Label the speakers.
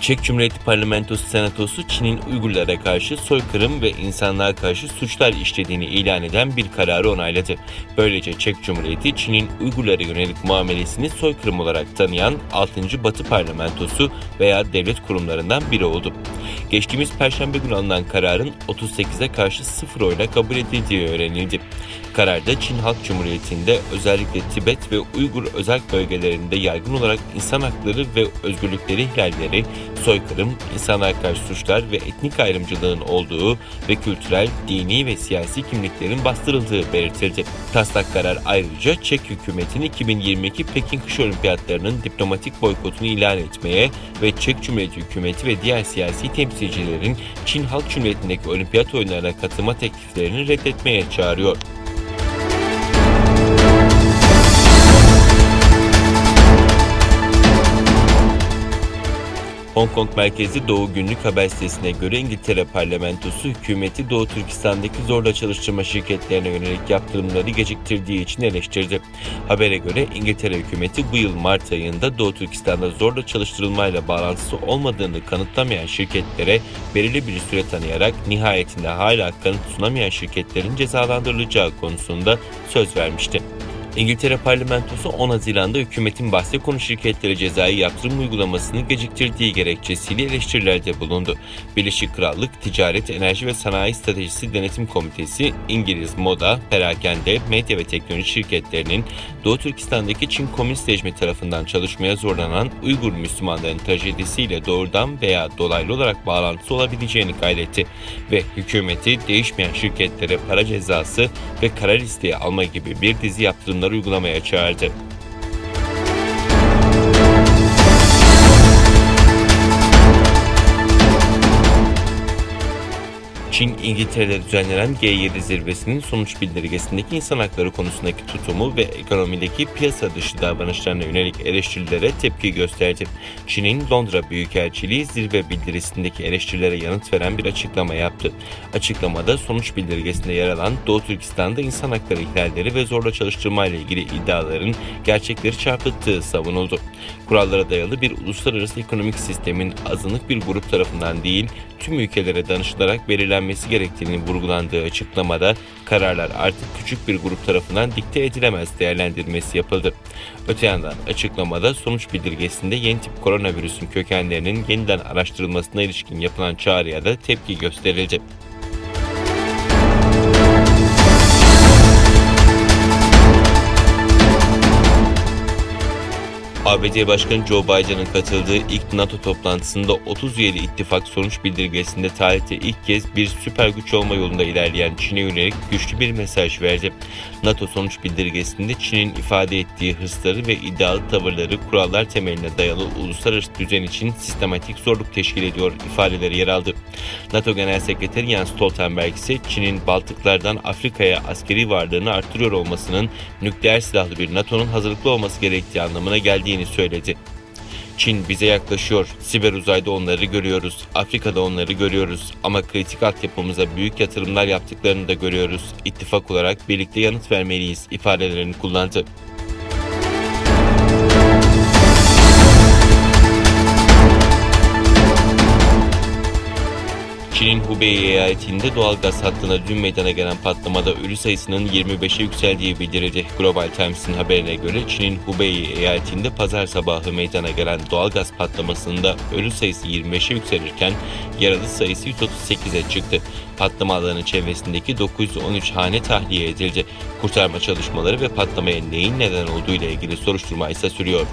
Speaker 1: Çek Cumhuriyeti Parlamentosu Senatosu Çin'in Uygurlara karşı soykırım ve insanlığa karşı suçlar işlediğini ilan eden bir kararı onayladı. Böylece Çek Cumhuriyeti Çin'in Uygurlara yönelik muamelesini soykırım olarak tanıyan 6. Batı Parlamentosu veya devlet kurumlarından biri oldu. Geçtiğimiz Perşembe günü alınan kararın 38'e karşı 0 oyla kabul edildiği öğrenildi. Kararda Çin Halk Cumhuriyeti'nde özellikle Tibet ve Uygur özel bölgelerinde yaygın olarak insan hakları ve özgürlükleri ihlalleri, soykırım, insanlığa karşı suçlar ve etnik ayrımcılığın olduğu ve kültürel, dini ve siyasi kimliklerin bastırıldığı belirtildi. Taslak karar ayrıca Çek hükümetinin 2022 Pekin Kış Olimpiyatlarının diplomatik boykotunu ilan etmeye ve Çek Cumhuriyeti hükümeti ve diğer siyasi temsilcilerin Çin Halk Cumhuriyeti'ndeki olimpiyat oyunlarına katılma tekliflerini reddetmeye çağırıyor. Hong Kong merkezli Doğu Günlük Haber sitesine göre İngiltere parlamentosu hükümeti Doğu Türkistan'daki zorla çalıştırma şirketlerine yönelik yaptırımları geciktirdiği için eleştirdi. Habere göre İngiltere hükümeti bu yıl Mart ayında Doğu Türkistan'da zorla çalıştırılmayla bağlantısı olmadığını kanıtlamayan şirketlere belirli bir süre tanıyarak nihayetinde hala kanıt sunamayan şirketlerin cezalandırılacağı konusunda söz vermişti. İngiltere parlamentosu 10 Haziran'da hükümetin bahse konu şirketlere cezai yaptırım uygulamasını geciktirdiği gerekçesiyle eleştirilerde bulundu. Birleşik Krallık Ticaret, Enerji ve Sanayi Stratejisi Denetim Komitesi, İngiliz moda, perakende, medya ve teknoloji şirketlerinin Doğu Türkistan'daki Çin Komünist rejimi tarafından çalışmaya zorlanan Uygur Müslümanların trajedisiyle doğrudan veya dolaylı olarak bağlantısı olabileceğini kaydetti ve hükümeti değişmeyen şirketlere para cezası ve kara listeye alma gibi bir dizi yaptırımlar uygulamaya çağırdı. Çin, İngiltere'de düzenlenen G7 zirvesinin sonuç bildirgesindeki insan hakları konusundaki tutumu ve ekonomideki piyasa dışı davranışlarına yönelik eleştirilere tepki gösterdi. Çin'in Londra Büyükelçiliği zirve bildirisindeki eleştirilere yanıt veren bir açıklama yaptı. Açıklamada sonuç bildirgesinde yer alan Doğu Türkistan'da insan hakları ihlalleri ve zorla çalıştırma ile ilgili iddiaların gerçekleri çarpıttığı savunuldu. Kurallara dayalı bir uluslararası ekonomik sistemin azınlık bir grup tarafından değil, tüm ülkelere danışılarak belirlenmesi gerektiğini vurgulandığı açıklamada kararlar artık küçük bir grup tarafından dikte edilemez değerlendirmesi yapıldı. Öte yandan açıklamada sonuç bildirgesinde yeni tip koronavirüsün kökenlerinin yeniden araştırılmasına ilişkin yapılan çağrıya da tepki gösterildi. ABD Başkanı Joe Biden'ın katıldığı ilk NATO toplantısında 30 üyeli ittifak sonuç bildirgesinde tarihte ilk kez bir süper güç olma yolunda ilerleyen Çin'e yönelik güçlü bir mesaj verdi. NATO sonuç bildirgesinde Çin'in ifade ettiği hırsları ve iddialı tavırları kurallar temeline dayalı uluslararası düzen için sistematik zorluk teşkil ediyor ifadeleri yer aldı. NATO Genel Sekreteri Jens Stoltenberg ise Çin'in Baltıklardan Afrika'ya askeri varlığını artırıyor olmasının nükleer silahlı bir NATO'nun hazırlıklı olması gerektiği anlamına geldiğini söyledi. Çin bize yaklaşıyor. Siber uzayda onları görüyoruz. Afrika'da onları görüyoruz. Ama kritik altyapımıza büyük yatırımlar yaptıklarını da görüyoruz. İttifak olarak birlikte yanıt vermeliyiz ifadelerini kullandı. Çin'in Hubei eyaletinde doğal gaz hattına dün meydana gelen patlamada ölü sayısının 25'e yükseldiği bildirildi. Global Times'in haberine göre Çin'in Hubei eyaletinde pazar sabahı meydana gelen doğal gaz patlamasında ölü sayısı 25'e yükselirken yaralı sayısı 138'e çıktı. Patlama alanı çevresindeki 913 hane tahliye edildi. Kurtarma çalışmaları ve patlamaya neyin neden olduğu ile ilgili soruşturma ise sürüyor.